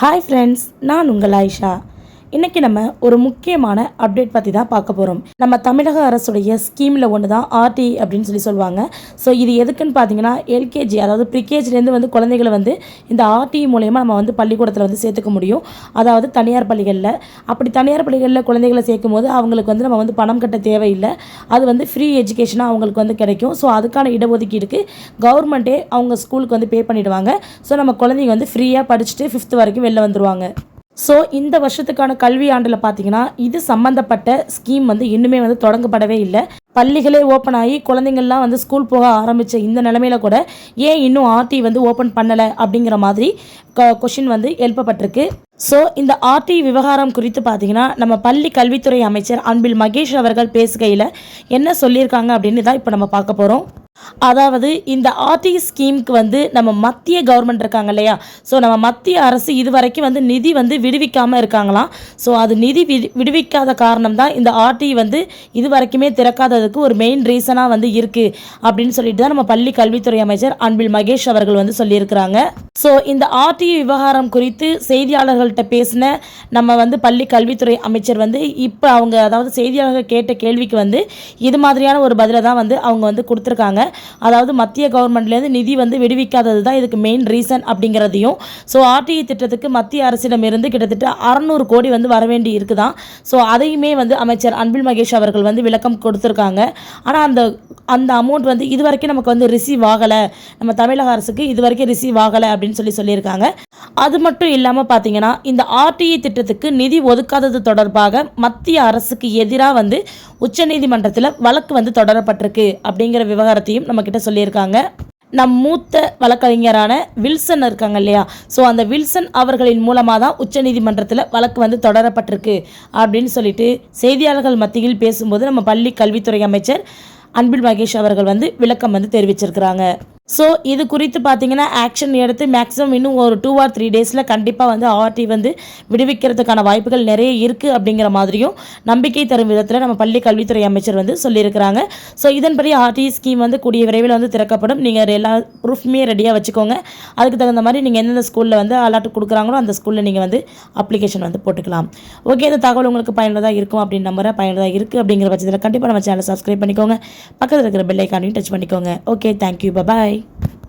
Hi friends நான் உங்கள் ஆயிஷா. இன்றைக்கி நம்ம ஒரு முக்கியமான அப்டேட் பற்றி தான் பார்க்க போகிறோம் நம்ம தமிழக அரசுடைய ஸ்கீமில் ஒன்று தான் ஆர்டி அப்படின்னு சொல்லி சொல்லுவாங்க. ஸோ இது எதுக்குன்னு பார்த்தீங்கன்னா எல்கேஜி அதாவது ப்ரிகேஜிலேருந்து வந்து குழந்தைகளை வந்து இந்த ஆர்டி மூலயமா நம்ம வந்து பள்ளிக்கூடத்தில் வந்து சேர்த்துக்க முடியும். அதாவது தனியார் பள்ளிகளில். அப்படி தனியார் பள்ளிகளில் குழந்தைகளை சேர்க்கும் போது அவங்களுக்கு வந்து நம்ம வந்து பணம் கட்ட தேவையில்லை. அது வந்து ஃப்ரீ எஜுகேஷனாக அவங்களுக்கு வந்து கிடைக்கும். ஸோ அதுக்கான இடஒதுக்கீடுக்கு கவர்மெண்ட்டே அவங்க ஸ்கூலுக்கு வந்து பே பண்ணிவிடுவாங்க ஸோ நம்ம குழந்தைங்க வந்து ஃப்ரீயாக படிச்சுட்டு ஃபிஃப்த் வரைக்கும் வெளில வந்துருவாங்க. ஸோ இந்த வருஷத்துக்கான கல்வி ஆண்டில் பார்த்தீங்கன்னா இது சம்மந்தப்பட்ட ஸ்கீம் வந்து இன்னுமே வந்து தொடங்கப்படவே இல்லை. பள்ளிகளே ஓப்பன் ஆகி குழந்தைங்கள்லாம் வந்து ஸ்கூல் போக ஆரம்பித்த இந்த நிலமையில கூட ஏன் இன்னும் ஆர்டி வந்து ஓப்பன் பண்ணலை அப்படிங்கிற மாதிரி கொஷின் வந்து எழுப்பப்பட்டிருக்கு. ஸோ இந்த ஆர்டி விவகாரம் குறித்து பார்த்தீங்கன்னா நம்ம பள்ளி கல்வித்துறை அமைச்சர் அன்பில் மகேஷ் அவர்கள் பேசுகையில் என்ன சொல்லியிருக்காங்க அப்படின்னு தான் இப்போ நம்ம பார்க்க போகிறோம் அதாவது இந்த ஆர்டி ஸ்கீமுக்கு வந்து நம்ம மத்திய கவர்மெண்ட் இருக்காங்க இல்லையா? ஸோ நம்ம மத்திய அரசு இது வரைக்கும் வந்து நிதி வந்து விடுவிக்காமல் இருக்காங்களாம். ஸோ அது நிதி விடு விடுவிக்காத காரணம் தான் இந்த ஆர்டி வந்து இது வரைக்குமே திறக்காததுக்கு ஒரு மெயின் ரீசனாக வந்து இருக்குது அப்படின்னு சொல்லிட்டு தான் நம்ம பள்ளி கல்வித்துறை அமைச்சர் அன்பில் மகேஷ் அவர்கள் வந்து சொல்லியிருக்கிறாங்க. ஸோ இந்த ஆர்டி விவகாரம் குறித்து செய்தியாளர்கள்ட்ட பேசின நம்ம வந்து பள்ளி கல்வித்துறை அமைச்சர் வந்து இப்போ அவங்க அதாவது செய்தியாளர்கள் கேட்ட கேள்விக்கு வந்து இது மாதிரியான ஒரு பதிலை தான் வந்து அவங்க வந்து கொடுத்துருக்காங்க. அதாவது மத்திய கவர்மெண்ட்லேருந்து நிதி வந்து விடுவிக்காதது தான் இதுக்கு மெயின் ரீசன் அப்படிங்கிறதையும் ஸோ ஆர்டிஇ திட்டத்துக்கு மத்திய அரசிடமிருந்து கிட்டத்தட்ட அறநூறு கோடி வந்து வரவேண்டி இருக்குதான். ஸோ அதையுமே வந்து அமைச்சர் அன்பில் மகேஷ் அவர்கள் வந்து விளக்கம் கொடுத்துருக்காங்க. ஆனால் அந்த அந்த அமௌண்ட் வந்து இது வரைக்கும் நமக்கு வந்து ரிசீவ் ஆகலை. நம்ம தமிழக அரசுக்கு இது வரைக்கும் ரிசீவ் ஆகலை அப்படின்னு சொல்லி சொல்லியிருக்காங்க. அது மட்டும் இல்லாமல் பார்த்தீங்கன்னா இந்த ஆர்டிஇ திட்டத்துக்கு நிதி ஒதுக்காதது தொடர்பாக மத்திய அரசுக்கு எதிராக வந்து உச்சநீதிமன்றத்தில் வழக்கு வந்து தொடரப்பட்டிருக்கு அப்படிங்கிற விவகாரத்தையும் நம்மக்கிட்ட சொல்லியிருக்காங்க. நம் மூத்த வழக்கறிஞரான வில்சன் இருக்காங்க இல்லையா? ஸோ அந்த வில்சன் அவர்களின் மூலமாக தான் உச்சநீதிமன்றத்தில் வழக்கு வந்து தொடரப்பட்டிருக்கு அப்படின்னு சொல்லிட்டு செய்தியாளர்கள் மத்தியில் பேசும்போது நம்ம பள்ளி கல்வித்துறை அமைச்சர் அன்பில் மகேஷ் அவர்கள் வந்து விளக்கம் வந்து தெரிவிச்சிருக்கிறாங்க. ஸோ இது குறித்து பார்த்தீங்கன்னா ஆக்ஷன் எடுத்து மேக்ஸிமம் இன்னும் ஒரு டூ ஆர் த்ரீ டேஸில் கண்டிப்பாக வந்து ஆர்டி வந்து விடுவிக்கிறதுக்கான வாய்ப்புகள் நிறைய இருக்குது அப்படிங்கிற மாதிரியும் நம்பிக்கை தரும் விதத்தில் நம்ம பள்ளி கல்வித்துறை அமைச்சர் வந்து சொல்லியிருக்கிறாங்க. ஸோ இதன்படி ஆர்டி ஸ்கீம் வந்து கூடிய விரைவில் வந்து திறக்கப்படும். நீங்கள் எல்லா ப்ரூஃப்மே ரெடியாக வச்சுக்கோங்க. அதுக்கு தகுந்த மாதிரி நீங்கள் எந்தெந்த ஸ்கூலில் வந்து அலாட் கொடுக்குறாங்களோ அந்த ஸ்கூலில் நீங்கள் வந்து அப்ளிகேஷன் வந்து போட்டுக்கலாம். ஓகே இந்த தகவல் உங்களுக்கு பயனுள்ளதாக இருக்கும் அப்படின்னு நம்புறேன். பயனுள்ளதாக இருக்குது அப்படிங்கிற பட்சத்தில் கண்டிப்பாக நம்ம சேனலை சப்ஸ்கிரைப் பண்ணிக்கோங்க. பக்கத்தில் இருக்கிற பெல்லைக்கானையும் டச் பண்ணிக்கோங்க. Okay thank you Bye.